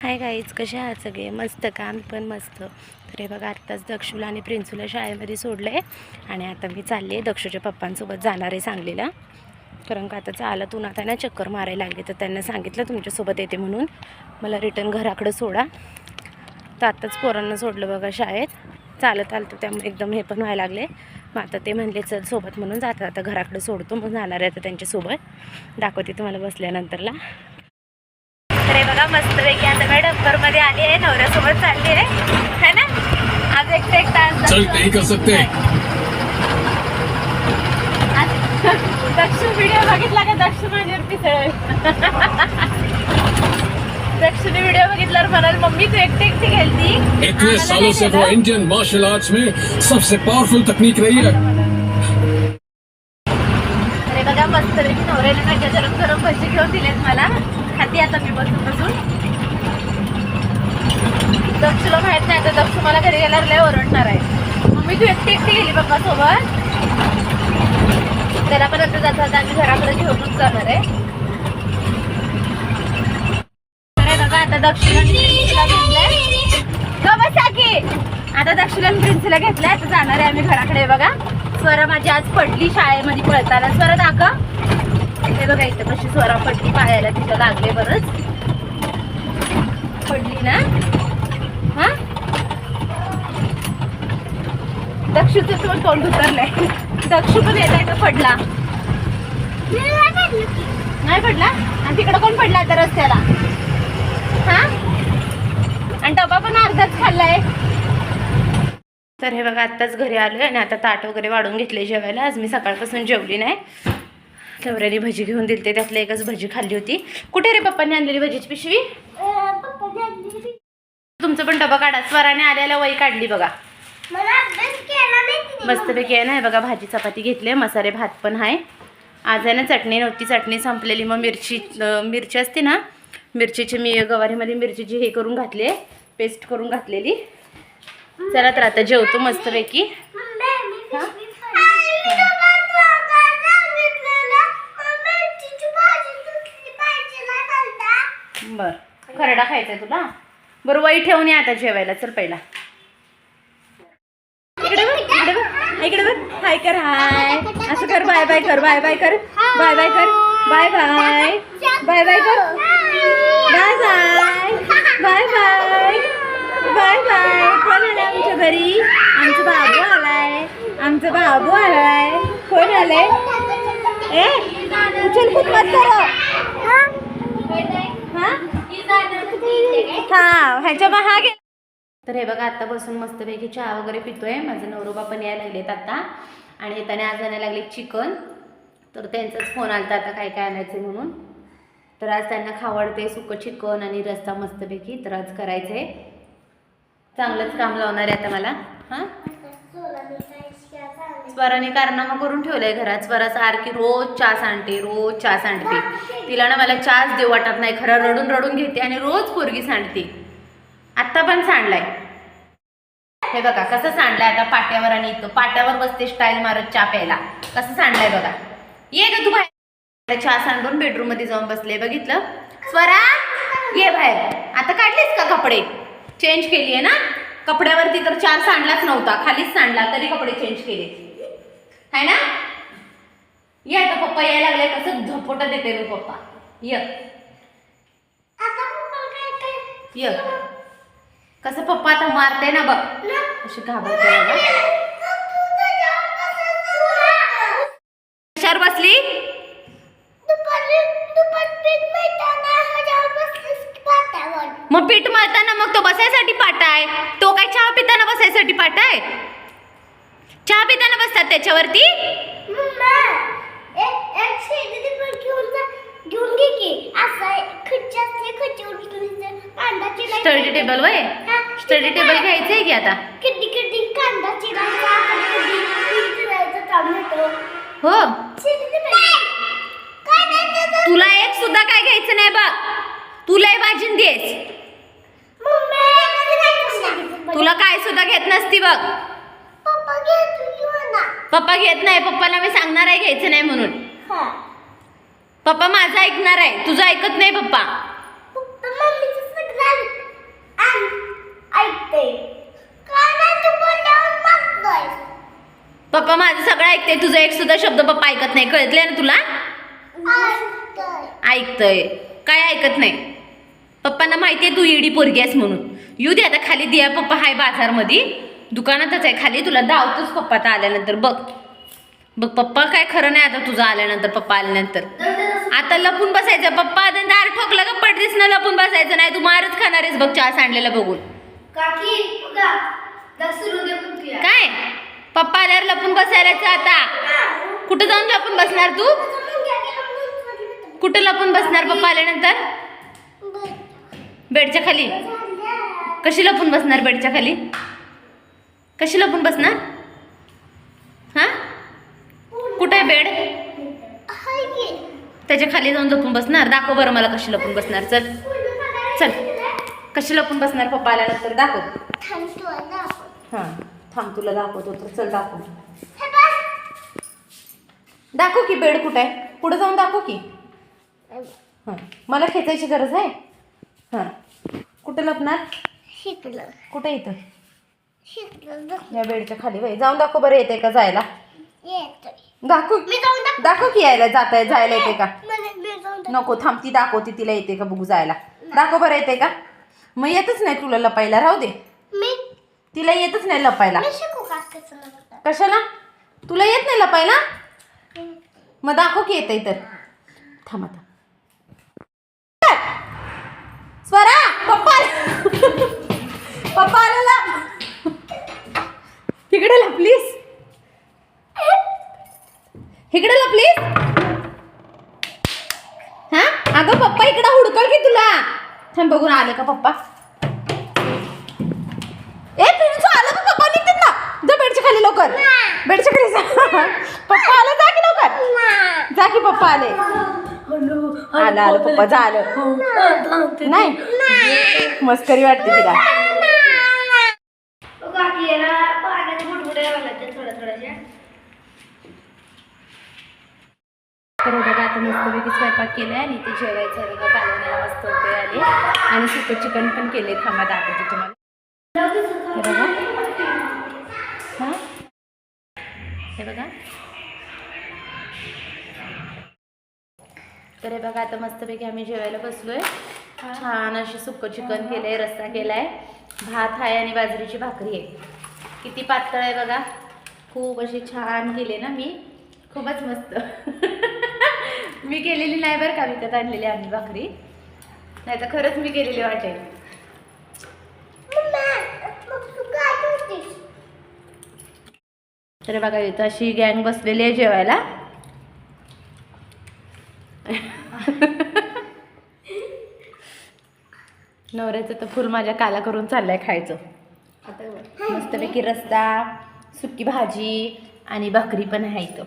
Hi guys कसे आहात सगळे? मस्त का? पण मस्त. तर हे बघा आत्ताच दक्षूला आणि प्रिन्सूला शाळेमध्ये सोडलं आहे आणि आता मी चालले आहे दक्षूच्या पप्पांसोबत जाणार आहे सांगलीला. कारण का आता चालत उन्हात त्यांना ना चक्कर मारायला लागली. तर त्यांना सांगितलं तुमच्यासोबत येते म्हणून. मला रिटर्न घराकडं सोडा. तर आत्ताच पोरांना सोडलं बघा शाळेत. चालत आलं तर त्यामुळे एकदम हे पण व्हायला लागले. मग आता ते म्हणले चल सोबत म्हणून जातात. आता घराकडे सोडतो मग जाणार आहे आता त्यांच्यासोबत. दाखवते तुम्हाला बसल्यानंतरला. तर हे बघा मस्तपैकी आता मी डंपरमध्ये आली आहे नवऱ्यासोबत चालली आहे. है ना? आज एक ते एक तास दक्ष व्हिडिओ बघितला का? दक्ष माझ्यावर पिसळ दक्षने व्हिडिओ बघितल्यावर म्हणाल मम्मी तू एकटी एकटी खेळती? इतने आम्हाला सालों नाही से वो केलं?" इंडियन मार्शल आर्ट्स में सबसे पावरफुल तकनीक रही है। अरे बघा मस्त नवऱ्याने माझ्या गरम गरम भजी घेऊन दिलेत मला. खाती आता मी बसून बसून. दक्षला माहीत नाही आता दक्ष मला घरी गेल्यावर लय ओरडणार आहे. मम्मी तू एकटी एकटी गेली पप्पा सोबत? त्याला पण आता जाता आम्ही घराकडे घेऊनच जाणार आहे. बघा आता दक्षिण प्रिन्सला घेतलंय. आता दक्षिणा प्रिन्सला घेतलंय आता जाणार आहे आम्ही घराकडे बघा. स्वरा माझी आज पडली शाळेमध्ये पळताना. स्वरा दाखव. हे बघा इथं कशी स्वरा पडली पायाला तिथं लागले बरंच. पडली ना? हा? दक्षूचं पण तोंड उतरलंय. दक्षू पण येत आहे का? पडला. नाही पडला? आणि तिकडं कोण पडला तर रस्त्याला? हा? आणि डबा पण अर्धाच खाल्लाय. तर हे बघा आत्ताच घरी आलोय आणि आता ताट वगैरे वाढून घेतले जेवायला. आज मी सकाळपासून जेवली नाही. नवऱ्याने भजी घेऊन दिलते त्यातलं एकच भजी खाल्ली होती. कुठे रे पप्पांनी आणलेली भजीची पिशवी? तुमचं पण डबा काढा स्वराने आल्याला वही काढली बघा. मस्तपैकी आहे ना हे बघा भाजी चपाती घेतली मसाले भात पण आहे. आज आहे ना चटणी नव्हती चटणी संपलेली. मग मिरची मिरची असते ना मिरचीची मी गवारीमध्ये मिरचीची हे करून घातली आहे पेस्ट करून घातलेली. चला तर आता जेवतो मस्तपैकी हा? बर खरडा खायचा आहे तुला? बरं वही ठेवून ये आता जेवायला. चल पहिला. इकडे बघ इकडे बघ. इकडे बघ. हाय कर हाय. असं कर बाय बाय कर बाय बाय कर. बाय बाय कर. Bye bye. बाय बाय कर. Bye bye. Bye bye. Bye bye. कोण आलं आमच्या घरी? आमचा बाबू आलाय. आमचा बाबू आलाय. कोण आलाय? ए उचल खूप मत करो हा हा ह्याच्या मग हा गे तर हे बघा आता बसून मस्तपैकी चहा वगैरे पितोय. माझे नवरोबा पण यायला लागलेत आता. आणि येताना आज आणायला लागले चिकन. तर त्यांचाच फोन आलता आता काय काय आणायचं म्हणून. तर आज त्यांना खावडते सुकं चिकन आणि रस्ता मस्तपैकी. तर आज करायचं आहे चांगलंच काम लावणार आहे आता मला. हां? स्वराने कारनामा करून ठेवलंय घरात. स्वरा सारखी रोज चहा सांडते रोज चहा सांडते तिला ना मला चहाच देऊ वाटत नाही. खरं रडून रडून घेते आणि रोज पोरगी सांडते. आत्ता पण सांडलाय. हे बघा कसं सांडलाय आता पाट्यावर आणि इथं. पाट्यावर बसते स्टाईल मारत चहा प्यायला. कसं सांडलाय बघा. ये ग तू बाहेर. चहा सांडून बेडरूममध्ये जाऊन बसले. बघितलं? स्वरा ये बाहेर. आता काढलेच का कपडे? चेंज केली आहे ना? कपड्यावरती तर चार सांडलाच नव्हता. खालीच सांडला तरी कपडे चेंज केले. आहे ना? ये आता पप्पा यायला लागले कसं झपोट देते रे पप्पा. य. य. कसं पप्पा आता मारते ना बघ. अशी घाबरते कशावर बसली? मग पीठ मळताना मग तो बसायसाठी पाटा आहे तो काय चहा पिताना बसायसाठी पाटा आहे चहा पिताना बसतात त्याच्यावरती? स्टडी टेबल वय स्टडी टेबल घ्यायचंय की. आता? हो. तुला एक सुद्धा काय घ्यायचं नाही बघ. तुला भाजीन देस. तुला काय सुद्धा घेत नसती बघ. पप्पा घेत नाही पप्पाला मी सांगणार आहे घ्यायचं नाही म्हणून. पप्पा माझं ऐकणार आहे तुझं ऐकत नाही पप्पा. पप्पा माझं सगळं ऐकते तुझा एक सुद्धा शब्द पप्पा ऐकत नाही. कळतले ना तुला? ऐकतय. काय ऐकत नाही? पप्पांना माहिती आहे तू इडी पोरगी आहेस म्हणून. येऊ दे आता खाली दिया पप्पा हाय बाजारमध्ये. दुकानातच आहे खाली. तुला धावतोच पप्पा आता आल्यानंतर. बघ. बघ पप्पा काय खरं नाही आता तुझं आल्यानंतर पप्पा आल्यानंतर. आता लपून बसायचं. पप्पा आता दार ठोकलं का पडलीस ना लपून बसायचं नाही. तू मारच खाणार आहेस बघ चहा सांडलेला बघून. काय? पप्पा आल्यावर लपून बसायलाच आता. कुठं जाऊन लपून बसणार तू? कुठं लपून बसणार पप्पा आल्यानंतर? बेडच्या खाली. कशी लपून बसणार बेडच्या खाली? कशी लपून बसणार? हा? कुठे आहे बेड? त्याच्याखाली जाऊन लपून बसणार. दाखव बरं मला कशी लपून बसणार. चल. चल. कशी लपून बसणार पप्पा आल्यानंतर. दाखव. हां. थांब तुला दाखवतो तर चल दाखव. दाखव की बेड कुठं आहे? पुढे जाऊन दाखव की. हां. मला खेचायची गरज आहे? हां. कुठं लपणार? कुठे इथं? या बेडच्या खाली बाई. जाऊन दाखव बरं येते का जायला. दाखव. मी जाऊन दाख- दाखव की यायला जाता आहे जायला येते का? नको थांब ती दाखवते तिला येते का बघू जायला. दाखव बरं येते का? मग येतच नाही तुला लपायला राहू दे. तिला येतच नाही लपायला? कशाला? तुला येत नाही लपायला? मग दाखव की येते तर. थांब आता. स्वरा पप्पा पप्पा आलेला? इकडे लपलीस इकडे लपलीस हा? अगं पप्पा इकडं हुडकल की तुला. थांब बघून आले का पप्पा? ए पिंचू आलं का पप्पा? निघते ना जा बेडच्या खाली लवकर. बेडच्या खाली जा. पप्पा आलं जा की लवकर. जा की पप्पा आले. आलं आलं पप्पा जा आलं नाही. मस्करी वाटते तिला. तर बघा आता मस्तपैकी स्वयंपाक केलाय आणि ते जेवायचं आहे बघा कालवण्याला मस्त होते आले. आणि सुकं चिकन पण केले थांबा दाखवते तुम्हाला. हे बघा. हां? हे बघा. तर हे बघा आता मस्तपैकी आम्ही जेवायला बसलोय. छान अशी सुकं चिकन केलंय रस्सा केलाय. भात आहे आणि बाजरीची भाकरी आहे. किती पातळ आहे बघा. खूप अशी छान केले ना मी. खूपच मस्त. मी केलेली नाही बरं का विकत आणलेली आम्ही भाकरी. नाही तर खरंच मी केलेली वाटेल? तर बघा इथं अशी गँग बसलेली आहे जेवायला. नवऱ्याचं तर फुल माझ्या काला करून चाललंय खायचं. मस्तपैकी रस्ता सुकी भाजी आणि भाकरी पण आहे इथं.